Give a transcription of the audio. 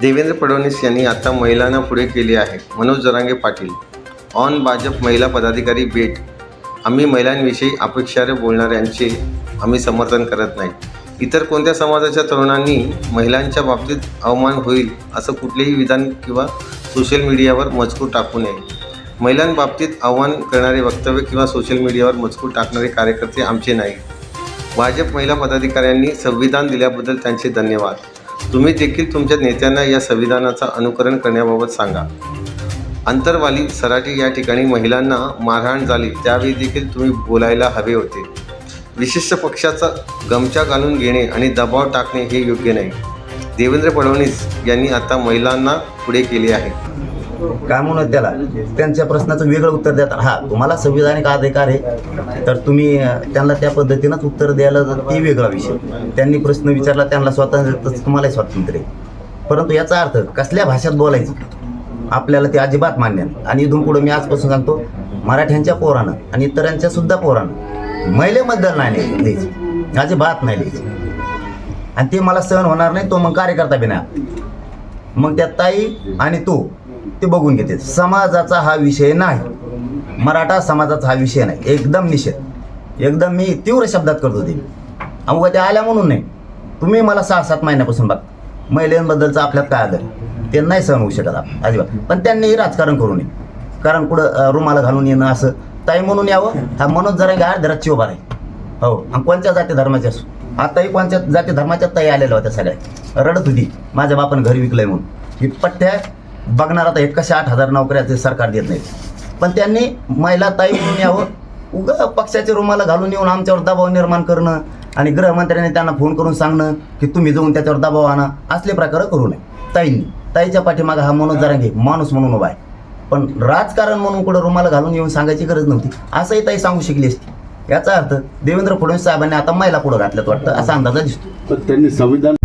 देवेंद्र फडणवीस यांनी आता महिलांना पुढे केले आहे. मनोज जरांगे पाटील. ऑन भाजप महिला पदाधिकारी भेट. आम्ही महिलांविषयी अपेक्षारे बोलणाऱ्यांचे आम्ही समर्थन करत नाही. इतर कोणत्या समाजाच्या तरुणांनी महिलांच्या बाबतीत अवमान होईल असं कुठलेही विधान किंवा सोशल मीडियावर मजकूर टाकू नये. महिलांबाबतीत आव्हान करणारे वक्तव्य किंवा सोशल मीडियावर मजकूर टाकणारे कार्यकर्ते आमचे नाही भाजप महिला पदाधिकाऱ्यांनी संविधान दिल्याबद्दल त्यांचे धन्यवाद. तुम्ही देखील तुमच्या नेत्यांना या संविधानाचं अनुकरण करण्याबाबत सांगा. अंतरवाली सराटी या ठिकाणी महिलांना मारहाण झाली त्यावेळी देखील तुम्ही बोलायला हवे होते. विशिष्ट पक्षाचा गमचा घालून घेणे आणि दबाव टाकणे हे योग्य नाही. देवेंद्र फडणवीस यांनी आता महिलांना पुढे केले आहे. काय म्हणून त्याला? त्यांच्या प्रश्नाचं वेगळं उत्तर देतात. हा तुम्हाला संविधानिक अधिकार आहे तर तुम्ही त्यांना त्या पद्धतीनंच उत्तर द्यायला ते वेगळा विषय. त्यांनी प्रश्न विचारला त्यांना स्वातंत्र्य तसं तुम्हालाही स्वातंत्र्य परंतु याचा अर्थ कसल्या भाषेत बोलायचं? आपल्याला ते अजिबात मान्य आणि इथून पुढे मी आजपासून सांगतो मराठ्यांच्या पोरानं आणि इतरांच्या सुद्धा पोरानं महिलेबद्दल नाही लिहायचं. लिहायचं. अजिबात नाही लिहायचं. आणि ते मला सहन होणार नाही तो मग कार्यकर्ता बी नाही मग त्या ताई आणि तू. ते बघून घेते. समाजाचा हा विषय नाही. मराठा समाजाचा हा विषय नाही. एकदम निषेध. एकदम मी तीव्र शब्दात करतो ते. अमुका त्या आल्या म्हणून नाही. तुम्ही मला सहा सात महिन्यापासून बघ. महिलांबद्दलचं आपल्यात काय आदर? ते नाही सहन होऊ शकत आप- अजिबात. पण त्यांनीही राजकारण करू नये. कारण कुठं रुमाला घालून येणं असं. ताई म्हणून यावं. हा मनोज जरा गार धराची उभा आहे हो. आणि कोणत्या जाती धर्माच्या असो? आताही कोणत्या जाती धर्माच्या ताई आलेल्या होत्या सगळ्या. रडत होती. माझ्या बापानं घरी विकलंय म्हणून. ही पट्ट्या बघणार आता हे कशा आठ हजार नोकऱ्याचे सरकार देत नाही पण त्यांनी महिला ताई म्हणून यावं. उग पक्षाचे रुमाला घालून येऊन आमच्यावर दबाव निर्माण करणं आणि गृहमंत्र्यांनी त्यांना फोन करून सांगणं की तुम्ही जाऊन त्याच्यावर दबाव आणा. असले प्रकार करू नये. ताईंनी. ताईच्या पाठीमागा हा मनोज जरांगे माणूस म्हणून उभा आहे. पण राजकारण म्हणून कुठं रुमाला घालून येऊन सांगायची गरज नव्हती. असंही ताई सांगू शकली असती. याचा अर्थ देवेंद्र फडणवीस साहेबांनी आता महिला पुढे घातल्यात वाटतं असा अंदाजा दिसतो. त्यांनी संविधान